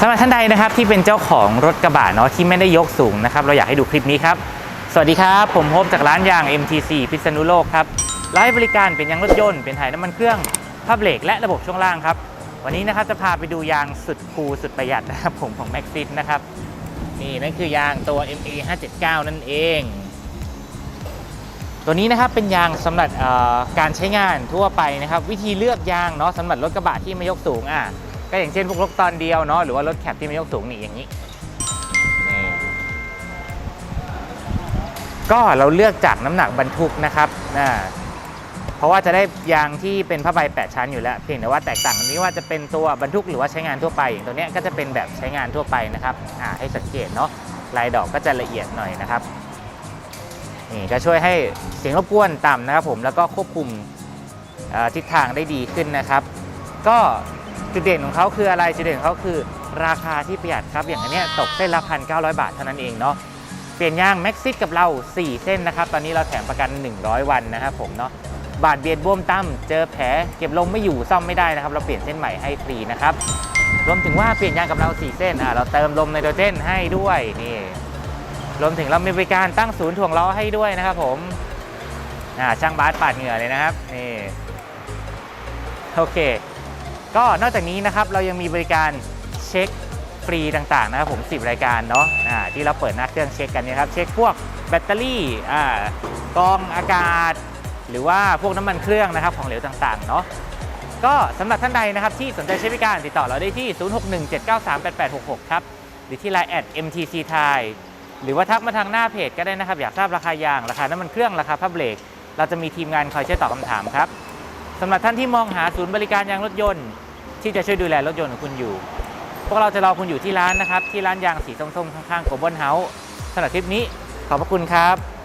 สำหรับท่านใดนะครับที่เป็นเจ้าของรถกระบะเนาะที่ไม่ได้ยกสูงนะครับเราอยากให้ดูคลิปนี้ครับ สวัสดีครับ ผมโฮปจากร้านยาง MTC พิษณุโลกครับเราให้บริการเป็นยางรถยนต์เป็นถ่ายน้ำมันเครื่องผ้าเบรกและระบบช่วงล่างครับ วันนี้นะครับจะพาไปดูยางสุดคูลสุดประหยัดนะครับผมของ Maxis นะครับนี่นั่นคือยางตัว MA 579นั่นเอง ตัวนี้นะครับเป็นยางสำหรับการใช้งานทั่วไปนะครับ วิธีเลือกยางเนาะสำหรับรถกระบะที่ไม่ยกสูงอะ ก็อย่างเช่นพวกรถตอนเดียวเนาะหรือว่ารถแคปที่ไม่ยกสูงนี่อย่างนี้นี่ก็เราเลือกจากน้ำหนักบรรทุกนะครับอ่าเพราะว่าจะได้ยางที่เป็นผ้าใบ8ชั้นอยู่แล้วเพียงแต่ว่าแตกต่างกันนี้ว่าจะเป็นตัวบรรทุกหรือว่าใช้งานทั่วไปอย่างตัวเนี้ยก็จะเป็นแบบใช้งานทั่วไปนะครับอ่าให้สังเกตเนาะลายดอกก็จะละเอียดหน่อยนะครับนี่ก็ช่วยให้เสียงรบกวนต่ำนะครับผมแล้วก็ควบคุมอ่อทิศทางได้ดีขึ้นนะครับ ก็ จุดเด่นของเขาคืออะไรจุดเด่นของเขาคือ ราคาที่ประหยัดครับอย่างอันเนี้ยตกเส้นละพันเบาทเท่านั้นเองเนาะเปลี่ยนยางแม็กซิสกับเรา 4 เส้นนะครับ ตอนนี้เราแถมประกัน 100 วันนะครับผมเนาะบาดเบียดบวมตั้มเจอแผลเก็บลมไม่อยู่ซ่อมไม่ได้นะครับ เราเปลี่ยนเส้นใหม่ให้ฟรีนะครับรวมถึงว่าเปลี่ยนยางกับเรา 4 เส้นอะเราเติมลมไนโตรเจนให้ด้วยนี่รวมถึงเรามีบริการตั้งศูนย์ถ่วงล้อให้ด้วยนะครับผมอ่าช่างบาสปาดเหงื่อเลยนะครับนี่โอเค ก็นอกจากนี้นะครับเรายังมีบริการเช็คฟรีต่างๆนะครับผม 10 รายการเนาะอ่าที่เราเปิดหน้าเครื่องเช็คกันนี่ยครับ เช็คพวกแบตเตอรี่กองอากาศ หรือว่าพวกน้ำมันเครื่องนะครับของเหลวต่างๆเนาะก็สำหรับท่านใดนะครับที่สนใจใช้บริการติดต่อเราได้ที่ 0617938866 ครับ หรือที่ Line แอด MTC Thai หรือว่าทักมาทางหน้าเพจก็ได้นะครับ อยากทราบราคายาง ราคาน้ำมันเครื่องราคาผ้าเบรกเราจะมีทีมงานคอยช่วยตอบคำถามครับสำหรับท่านที่มองหาศูนย์บริการยางรถยนต์ ที่จะช่วยดูแลรถยนต์ของคุณอยู่ พวกเราจะรอคุณอยู่ที่ร้านนะครับ ที่ร้านยางสีส้มๆข้างๆโกลบอลเฮาส์สำหรับคลิปนี้ขอบพระคุณครับ